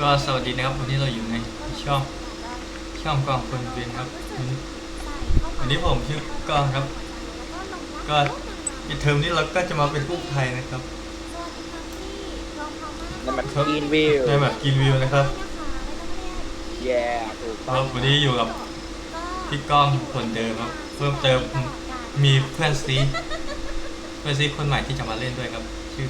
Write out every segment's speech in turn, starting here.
ก็สวัสดีนะครับวันนี้เราอยู่ในช่องช่องกองคนเวียนครับวันนี้วันนี้ผมชื่อกองครับ ก็ปิดเทอมนี้เราก็จะมาเป็นกู้ภัยนะครับนั่นมันกรีนวิวในแบบกินวิวนะครับแย่ถูกคต้อรังบวันนี้อยู่กับพี่ก้องคนเดิมครับ เพิ่มเติมมีเพื่อนซีเพื่อนซีคนใหม่ที่จะมาเล่นด้วยครับ ชื่อ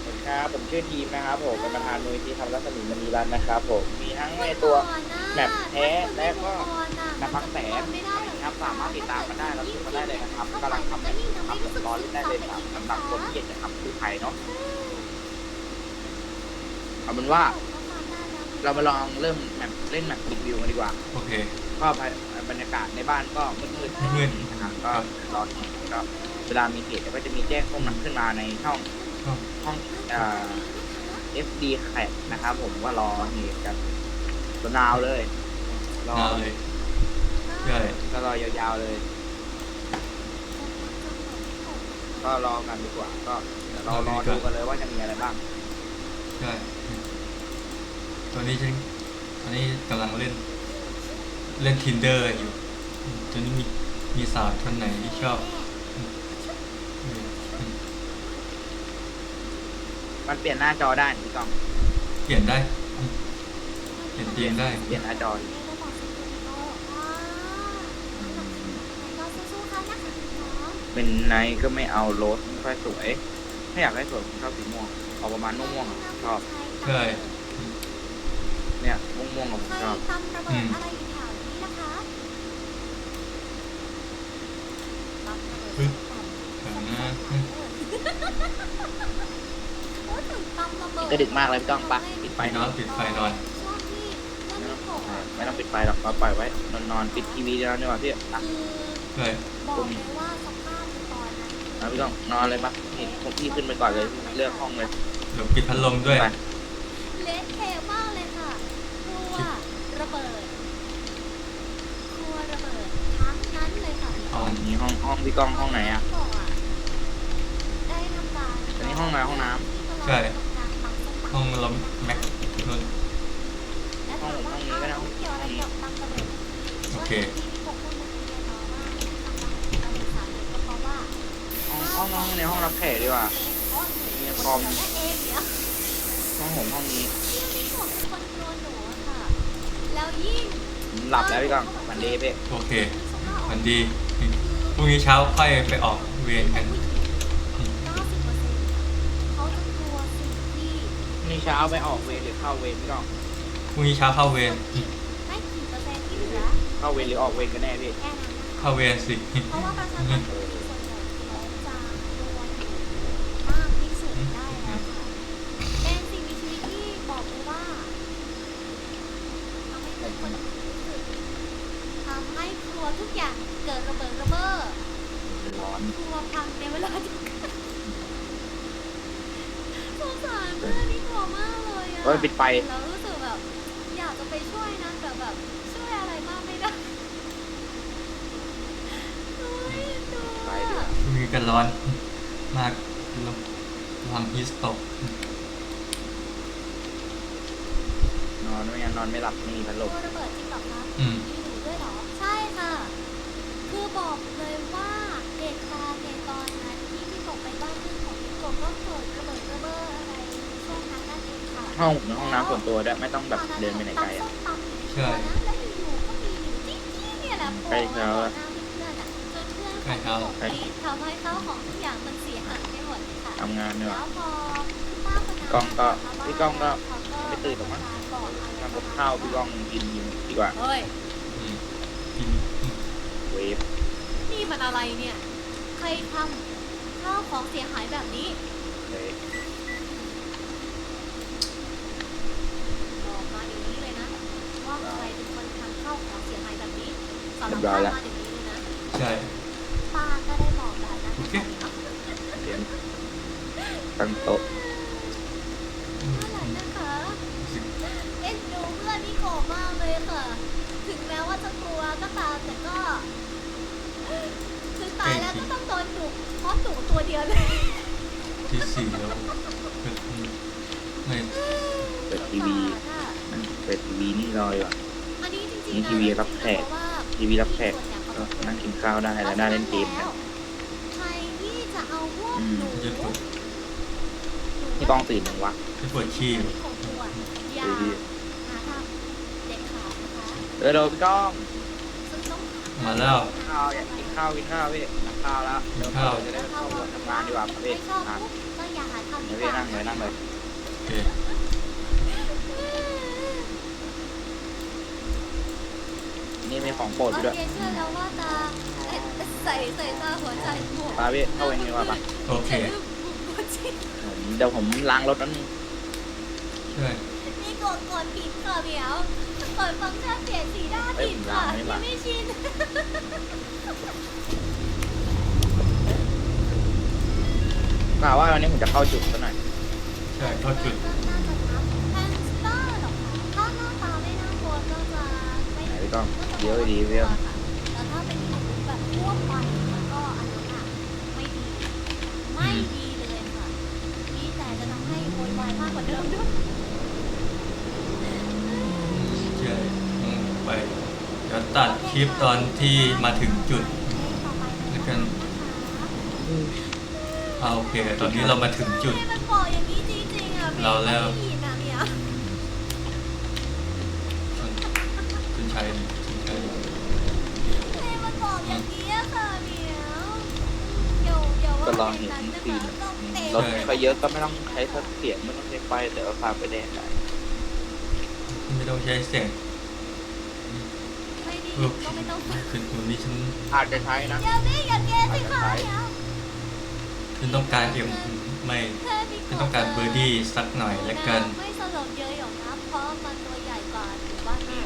สวัสดี ครับ ผมชื่อทีมนะครับ ผมเป็นประธานมูลที่ทำรัศมีมณีรัตน์นะครับ ผมมีทั้งในตัวแมปแท้และก็แมปพักแสนนะครับสามารถติดตามกันได้แล้วชมกันได้เลยนะครับกำลังทำแบบทำแบบรอเล่นได้เลยครับสำหรับคนที่อยากจะทำคือไทยเนาะเอาเป็นว่า เรามาลองเริ่มแมปเล่นแมปรีวิวกันดีกว่าโอเคก็บรรยากาศในบ้านก็มืดๆมืดนะครับก็รอทีก็เวลามีเหตุก็จะมีแจ้งข้อมูลขึ้นมาในช่องครับห้อง เอ่อ FD แขกนะครับผมว่ารอเหตุกันตัวนาวเลย รอน่าเลยใช่ก็รอยาวๆเลย ก็รอกันดีกว่า ก็เดี๋ยวเรารอดูกันเลยว่าจะมีอะไรบ้างใช่ตอนนี้ฉันตอนนี้กำลังเล่น เล่น tinder อยู่ตอนนี้มีมีสาวคนไหนที่ชอบอื มอืมมันเปลี่ยนหน้าจอได้พี่กองเปลี่ยนได้อืมเปลี่ยนเตียงได้ เปลี่ยนหน้าจอดิเป็นไนท์ก็ไม่เอาโรสไม่ค่อยสวย ถ้าอยากได้สวยผมชอบสีม่วงเอาประมาณม่วงๆอะชอบใช่เนี่ยม่วงๆอะผมชอบทำระเบิดอะไรอยู่แถวนี้นะคะปั๊มระเบิด เฮ้ย ปั๊ม แถวหน้า โอ้ยถึงปั๊มระเบิด ก็ดึกมากเลยพี่ต้องปะปิดไฟไปนอนปิดไฟนอนช่วงที่เริ่มมีฝนเออไม่ต้องปิดไฟหรอกเราปล่อยไว้นอนนอนปิดทีวีแล้วดีกว่าพี่อะคือใช่บอกเลยว่าสภาพตอนนั้นนะพี่ต้องนอนเลยปะนี่ผมพี่ขึ้นไปก่อนเลยเลือกห้องเลยเดี๋ยวปิดพัดลมด้วย ไปเละเทะมากเลยค่ะครัวระเบิดครัวระเบิดทั้งนั้นเลยค่ะอ๋อนี่ห้องห้องพี่ก้องห้องไหนอะบอกอะได้ทำการอันนี้ห้องอะไรห้องน้ ใช่ ห้องลมแม็กนุ่นและถามว่าอ้าวเกี่ยวอะไรกับปั๊มระเบิดโอเคที่ผมพูดเมื่อกี้เนาะว่าทำระเบิดสาเหตุก็เพราะว่าห้องห้องห้องในห้องรับแขกดีกว่า มีคอมและเองเนี่ย ห้องผมห้องนี้ ที่ผมเป็นคนกลัวหนูอะค่ะ แล้วยิ่งผมหลับแล้วพี่ก้องวันดีพี่โอเค มันดีพรุ่งนี้เช้าค่อยไปออกเวรกันเขาจะกลัวสิ่งที่ นี่ เช้าไปออกเวรหรือเข้าเวรพี่ก้องพรุ่งนี้เช้าเข้าเวรไม่กี่เปอร์เซ็นต์ที่เหลือเข้าเวรหรือออกเวรกันแน่พี่แค่นั้นนะคะเข้าเวรสิ เพราะว่าประชาชนส่วนใหญ่เขาจะกลัวหนูมากที่สุดได้แล้วค่ะเป็นสิ่งมีชีวิตที่บอกเลยว่าทำให้เกิดคนรู้สึกทำให้ครัวทุกอย่างเกิดระเบิดระเบ้อร้อน ครัวพังในเวลาจำกัดสงสารเพื่อนนี่ก ลัวมากเลยอะเฮ้ยปิดไฟ แล้วรู้สึกแบบอยากจะไปช่วยนะแต่แบบช่วยอะไรมากไม่ได้เฮ้ยดูไปอะด้วยพรุ่งนี้กันร้อน มากลมลำฮิสตกนอนไม่งั้นนอนไม่หลับไม่มีพัดลม ตัวระเบิดจริงเหรอคะอืม มีหนูด้วยเหรอ ใช่ค่ะ คือบอกเลยว่าเหตุการณ์ในตอนนั้นที่พี่กบไปบ้านเพื่อนของพี่กบก็เกิดระเบิดระเบ้ออะไร ห้องผมเป็นห้องน้ำส่วนตัวด้วยไม่ต้องแบบเดินไปไหนไกลอะตำส้มตำอยู่ในครัวนะแล้วอยู่ๆก็มีหนูจิ๊จี้เนี่ยแหละโผล่ใกล้มาเขาต่ออะหน้าเพื่อนๆอะจนเพื่อนใกล้เขาของพี่กบรีบทำให้ข้าวของทุกอย่างมันเสียหายไปหมดเลยค่ะทำงานด้วยแล้วพอคุณป้าคนนั้นกล้องก็นะคะพี่กล้องก็เขาไม่ตื่นหรอกมั้งบอกอะไรทำกับข้าวพี่ก้องกินดีกว่าเฮ้ย อืมกินอืมเวฟนี่มันอะไรเนี่ย ใครทำข้าวของเสียหายแบบนี้ เลย บอกมาเดี๋ยวนี้เลยนะ ว่าใครเป็นคนทำข้าวของเสียหายแบบ นี้สารภาพมาเดี๋ยวนี้เลยนะใช่ ป้าก็ได้บอกแบบนั้นโอนะเคคะเรียนตั้งโต๊ะอืมอะไรอืมนะคะรู้สึกเอ็นดูเพื่อนนี่โกรธมากเลยค่ะ ถึงแม้ว่าจะกลัวก็ตามแต่ก็ถึงตายแล้วก็ต้องโดนดุเพราะดุตัวเดียวเลย ที่สี่แล้วอืมไม่เปิดทีวีมันเปิดทีวีนี่รออยู่อะ อันนี้จริงๆนี่ทีวีรับแขก ทีวีรับแขกก็นั่งกินข้าวได้แล้วได้เล่นเกมกันใครที่จะเอาพวกอืมหนูจะปวดพี่ต้องตื่นหนึ่งวะจะปวดขี้อยู่ของตัวอย่าหาทำเด็ดขาดนะคะเออโดนพี่ก้องซึ่งต้องมาแล้วกินข้าวอยากกินข้าวกินข้าวพี่กินข้าวแล้วกินข้าวจะได้เข้าหัวทำงานดีกว่าครับพี่ไม่ชอบอะปุ๊บก็อย่าหาทำเดี๋ดียวกพี่ว่านั่งเลยนั่งเลยโอเค นี่มีของโปรดโออยู่ด้วยเคเชื่อแล้วว่าจะเอ๊ะใส่ใส่ตาหัวใจบวกปาพี่เข้าเองดีกว่าปะโอเคผมเดี๋ยวผมล้างรถนั้นงช่วยนี่กดกดผิดค่ะเดี๋ยวเปิดฟังก์ชันเปลี่ยนสีหน้าผิดค่ะนี่ไม่ชินกล่าวว่าวันนี้ผมจะเข้าจุดซะหน่อยใช่เข้าจุด พี่ก้องก็จะเดี๋ยวดีเว้ยค่ะแต่ถ้าเป็นหนูแบบทั่วไปมันก็อันนั้นอะไม่ดี ไม่ดีเลยค่ะมีแต่จะทำให้โวยวายมากกว่าเดิมด้วยใช่อืมไปเดี๋ยวตัดคลิปตอนที่มาถึงจุด ต่อไปแล้วนะกัคะน อ่าโอเค ตอนนี้เรามาถึงจุด มันบอกอย่างนี้จริงๆอะเราแล้ว ไม่ผิดนะเนี่ย คุณชัยคุณชัยเฮ้ยมันบอกอย่างนี้อะค่ะเหมียวเดี๋ยวเดี๋ยวว่าก็ลองเห็นแบบฟีลต้องเตะรถไม่ค่อยเยอะก็ไม่ต้องใช้เสียงไม่ต้องใช้ไฟแต่ว่าพาไปแดกได้ไม่ต้องใช้เสียงไม่ดีลูกก็ไม่ต้องคือตรงนี้ฉันอาจจะใช้นะ อย่าพี่อย่าแกสิคะเดี๋ยวฉันต้องการเอ็มไม่แค่มีฉันต้องการเบอร์ดี้สักหน่อยแล้วกัน ไม่สลบเยอะหรอกนะเพราะมันตัวใหญ่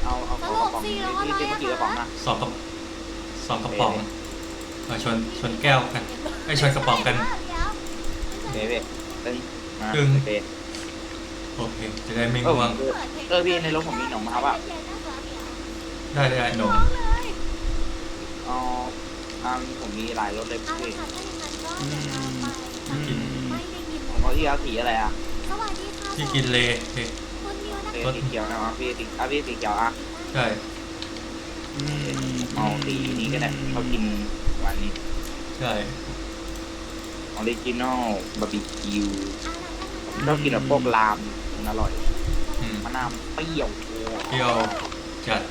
เอาเอาเอากระป๋องนี่ที่เมื่อกี้กระป๋องนะสองกระสองกระป๋องมาชนชนแก้วกันไอยชนกระป๋องกัน เบ๊ะตึ้งมาตึ้ง เบ๊ะโอเคจะได้ไม่เออง่วงเออพี่ในรถผมมีหนมครับอะได้ได้หนมน้องเลยอ๋ออ่าผมมีหลายรถเลยเอาพี่ละค่ะถ้าอย่างนั้นก็เดี๋ยวเราไปกินไม่ได้ยินผมเอาที่เอาสีอะไรอะสวัสดีค่ะที่กินเลโอเคคุณมิวนะเอคะ อสีเขียวนะพี่สีอะพี่สีเขียวอะใช่เอาสีนี้ก็ได้เขากินวันนี้ใช่ออริจินอลบาร์บีคิวเอาละค่ะชอบกินแบบพวกลามมันอร่อยอืมมะนาวเปรี้ยวเปรี้ยวจัด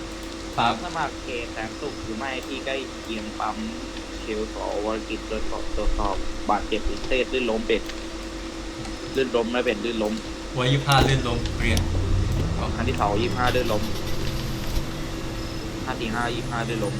ปั๊บถ้ามาเคแสนสุขหรือไม่พี่ใก็เกียงปั๊มเชลสอวรกิจตรวจสอบตรวจสอบบาดเจ็บหรือเศษลื่นล้มเป็ดลื่นล้มแล้วเป็ดลื่นล้ม ไว้ยี่ห้าลื่นลมเปลี่ยน คันที่เสายี่ห้าเดินล้มห้าตีห้ายี่ห้าเดินล้ม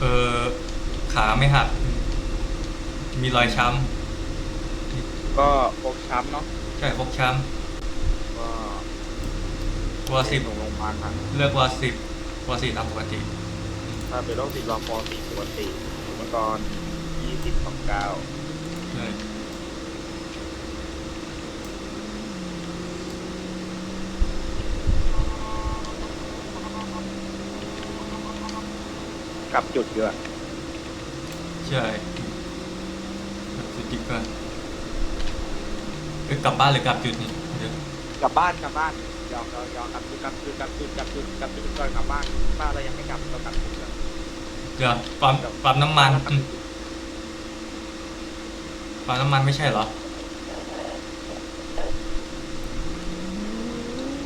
เออขาไม่หัก มีรอยช้ก็ฟกช้ำเนาะำใช่ฟกช้ก็ำวอสิบส่งโรงพยาบาลครับเลือกวอสิบวอสิบตามปกติถ้าเป็นโรคติดรอฟอสี่ปกติอุปกรณ์ยี่สิบสองเก้า ใช่ กลับจุดเยอะใช่สุดจิกก็เอ้ยกลับบ้านหรือกลับจุดนี่เดี๋ยวกลับบ้านกลับบ้านยอมยอมยอมกลับจุดกลับจุดกลับจุดกลับจุดกลับจุดก่อนกลับบ้านบ้านเรายังไม่กลับเรากลับจุดก่อนเดี๋ยวปั๊มปั๊มน้ำมันอืมปั๊มน้ำมันไม่ใช่เหรอ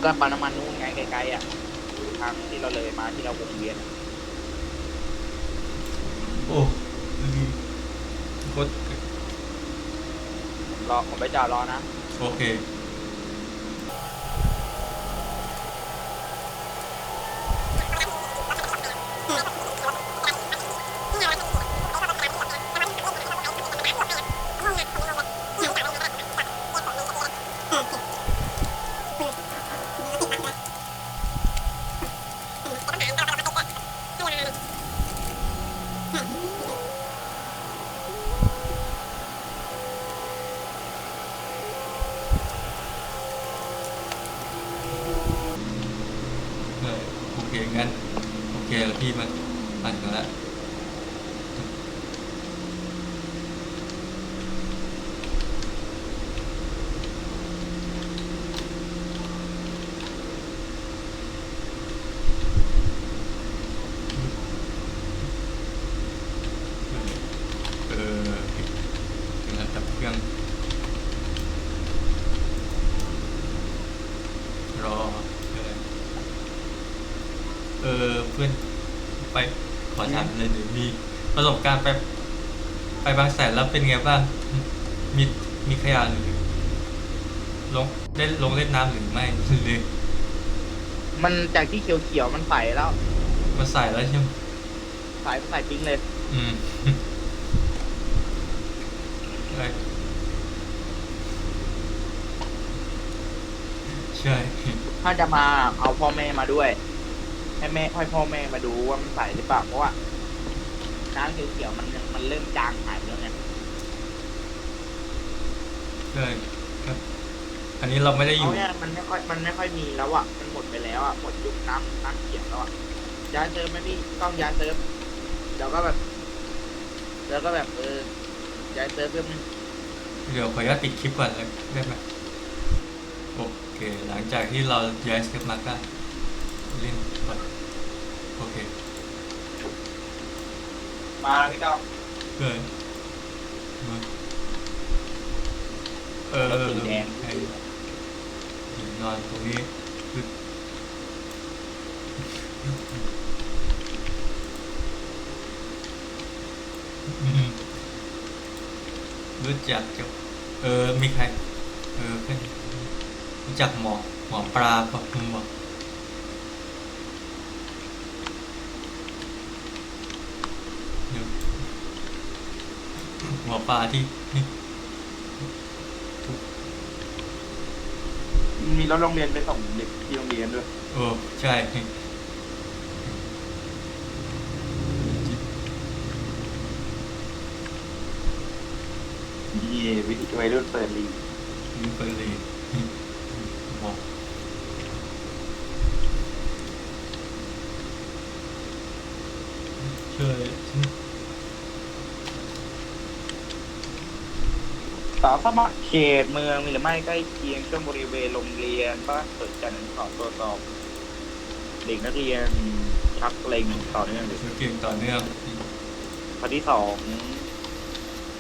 ก็ปั๊มน้ำมันนู่นไงไกลๆอะทางที่เราเลยมาที่เราวนเวียนอะ โอ้ลืมโคตรรอผมไปจอดรอนะ โอเค เออโอเคงั้นโอเคแล้วพี่มันปั่นกันแล้วเออถึงแล้วจับเครื่อง รอเออเออเพื่อนไปขอ ถามเลยหน่อยมีประสบการณ์ไปไปบางแสนแล้วเป็นไงบ้าง มีมีขยะหรือลงได้ลงเล่นน้ำหรือไม่หรือมันจากที่เขียวๆมันใสแล้วมาใส่แล้วใช่ไหมใสใสปิ้งเลย อืมใช่ใช่ ถ้าจะมาเอาพ่อแม่มาด้วย ให้แม่ให้พ่อแม่มาดูว่ามันใสหรือเปล่าเพราะว่าน้ำเขียวๆมันยังมันเริ่มจางหายแล้วไงใช่ครับอันนี้เราไม่ได้อเอายู่ เนี่ยมันไม่ค่อยมันไม่ค่อยมีแล้วอะมันหมดไปแล้วอะหมดยุคน้ำน้ำเขียวแล้วอะย้ายเซิร์ฟไหมพี่ต้องย้ายเซิร์ฟเดี๋ยวก็แบบแล้วก็แบบเออย้ายเซิร์ฟเพิ่มงเดี๋ยวขออนุญาตปิดคลิปก่อนเลยได้ไหมโอเค หลังจากที่เราย้ายสเก็ตมาก็ เล่นก่อนโอเคมาพี่ต้องเออมาเออเออเออไอ้หญิงนอนตรงนี้คือรู้จักจะเออมีใคร เออเพื่อนรู้จักหมอหมอปลาปะคุณบอกเดี๋ยว หมอปลาที่มีรถโรงเรียนไปส่งเด็กที่โรงเรียนด้วยโอ้ใช่นี่วิธีวัยรุ่นเปิดลีมีเปิดเลยบอก ช่วย สาสมัครเขตเมืองมีหรือไม่ใกล้เคียงช่วงบริเวณโรงเรียนบ้านเปิดการสอบตรวจสอบเด็กนักเรียนชักเล็งต่อเนื่องเลยช่วยเก่งต่อเนื่องข้อที่สอง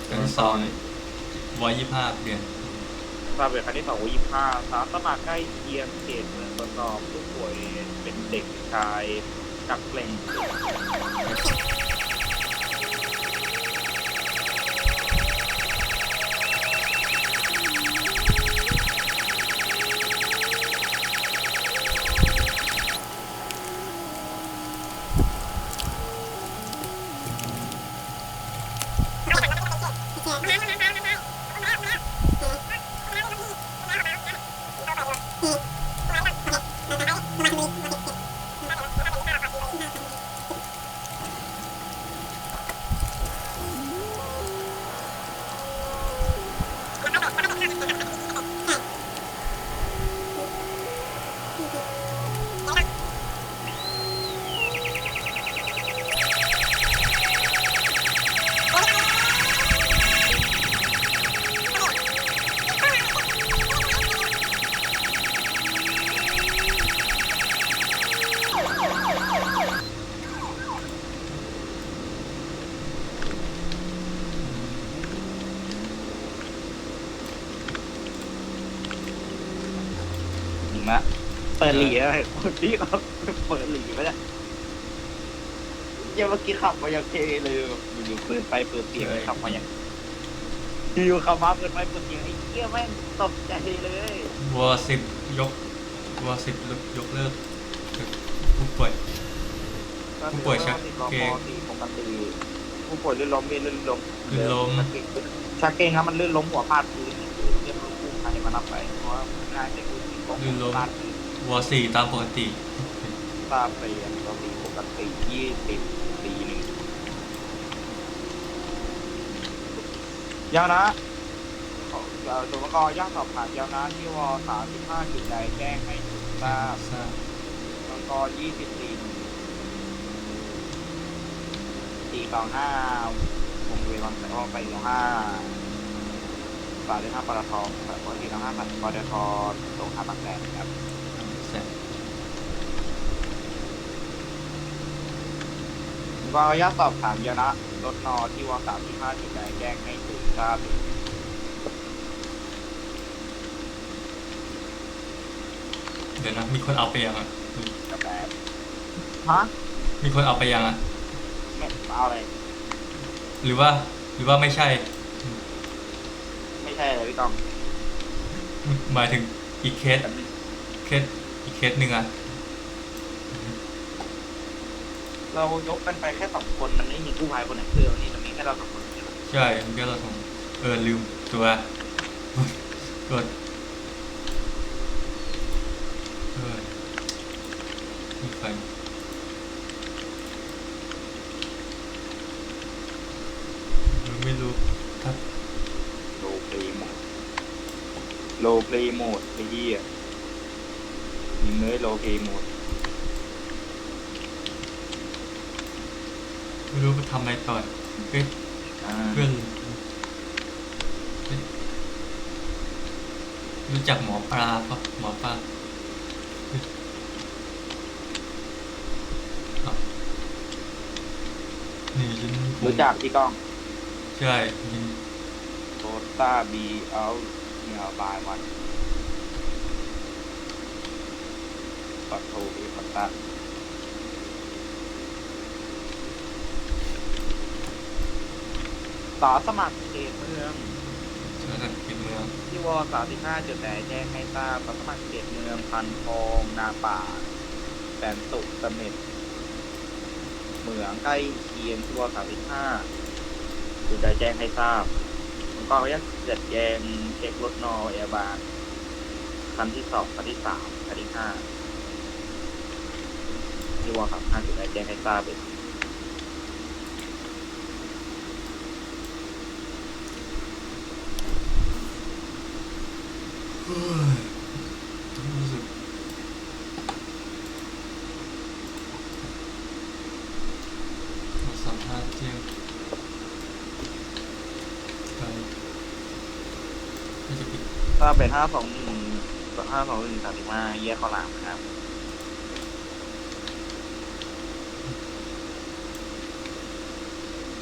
ครั้งที่สองวอยยี่ห้าเดือนทราบเป็นครั้งที่สองวันยี่ห้าสาสมัครใกล้เคียงเขตเมืองตรวจสอบผู้ป่วยเป็นเด็กชายชักเล็ง หลีอะไรคนที่เขาเปิดหลีไปเนี่ยยังเมื่อกี้ขับมายังเทเลยอยู่ๆเปิดไฟเปิดเสียงเลยขับมายังอยู่ๆขับมาเปิดไฟเปิดเสียงไอ้เกี้ยแม่งตกใจเลยวอสิบยกวอสิบยกเลิกผู้ป่วย ผู้ป่วยชักเกร็ง ปกติปกติผู้ป่วยลื่นล้มมีลื่นล้มลื่นล้มชักเกงครับมันลื่นล้มหัวพาดพื้นเรียกรถกู้ภัยมารับไปเพราะว่างานจะคือล้มหัวพาดพื้น วอสี่ตามปกติตามไปปกติปกติยี่สิบปีหนึ่งยาวนะขอเอ่อสมกรย่างสอบผ่านยาวนะที่วสามสิบห้าจุดใดแจ้งให้ทราบทราบสมกรยี่สิบสี่สี่สองห้าวงเวียนวังแสงวังไปสองห้าสามสิบห้าปตทปกติสองห้าปตทตรงหาบางแสนครับ แสง ก็ญาตสอบถามยานะรถนอที่วสามสิบห้าจุดใดแจ้งให้ถึงทราบเดี๋ยวนะมีคนเอาไปยังอะกาแฟฮะมีคนเอาไปยังอะไม่เอาอะไรหรือว่าหรือว่าไม่ใช่ ไม่ใช่เลยพี่กองหมายถึงอีกเคสเคสอีกเคสหนึ่งอะ เรายกกันไปแค่สองคนมันไม่มีกู้ภัยคนไหนเพื่อนนี่มันมีแค่เราสองคนใช่ใช่เมื่อกี้เราส่งเออลืมตัวตัวเออมีใครไม่รู้ถ้าโลเพลย์โหมดโลเพลย์โหมดไอ้เหี้ยมีเมื่อโลเพลย์โหมด ไม่รู้ไปทำอะไรต่อเฮ้ยอ่าเพื่อนเฮ้ยรู้จักหมอปลาปะหมอปลาเฮ้ยเอ้านี่ฉันคงรู้จักพี่กองใช่นี่โตต้าบีเอาเนี่ยบายวันปัดโทบีปัตตา สาสมัครเขตเมืองเชื่อสังเกตเมืองที่วสามสิบห้าจุดแดแจ้งให้ทราบสาสมัครเขตเมืองพันทองนาป่าแสนสุขเสม็ดเหมืองใกล้เคียงที่วสามสิบห้าจุดใดแจ้งให้ทราบผมก็ยังจัดแจงเช็ครถนอแอร์บานคันที่สองคันที่สามคันที่ห้าที่วสามห้าจุดใดแจ้งให้ทราบเลย เฮ้ย รู้สึกเราสัมภาษณ์เที่ยงไปไม่จะปิด ก็เป็นห้าสองหนึ่งห้าสองหนึ่งสามสิบห้าแยกข้าวหลามครับ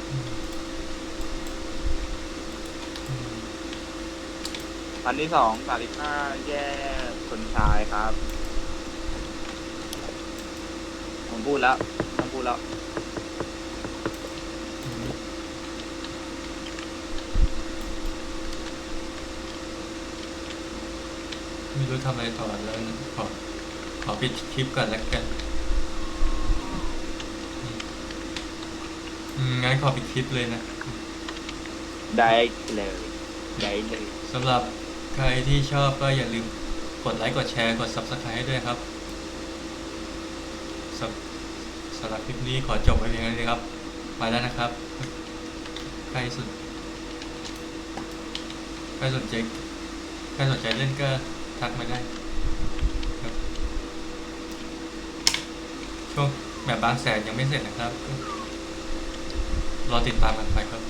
อืมอืม อันที่สองสามสิบห้าแยกคนชายครับ ผมพูดแล้วผมพูดแล้วอืมไม่รู้ทำอะไรต่อแล้วนะขอขอปิดคลิปก่อนแล้วกันอืมอืมงั้นขอปิดคลิปเลยนะ ได้เลย ได้เลยสำหรับ ใครที่ชอบก็อย่าลืมกดไลค์กดแชร์กด Subscribe ให้ด้วยครับสำสำหรับคลิปนี้ขอจบไว้เพียงเท่านี้ครับไปแล้วนะครับ ใครสนใครสนใจใครสนใจเล่นก็ทักมาได้ครับช่วงแบบบางแสนยังไม่เสร็จนะครับ รอติดตามกันไปครับ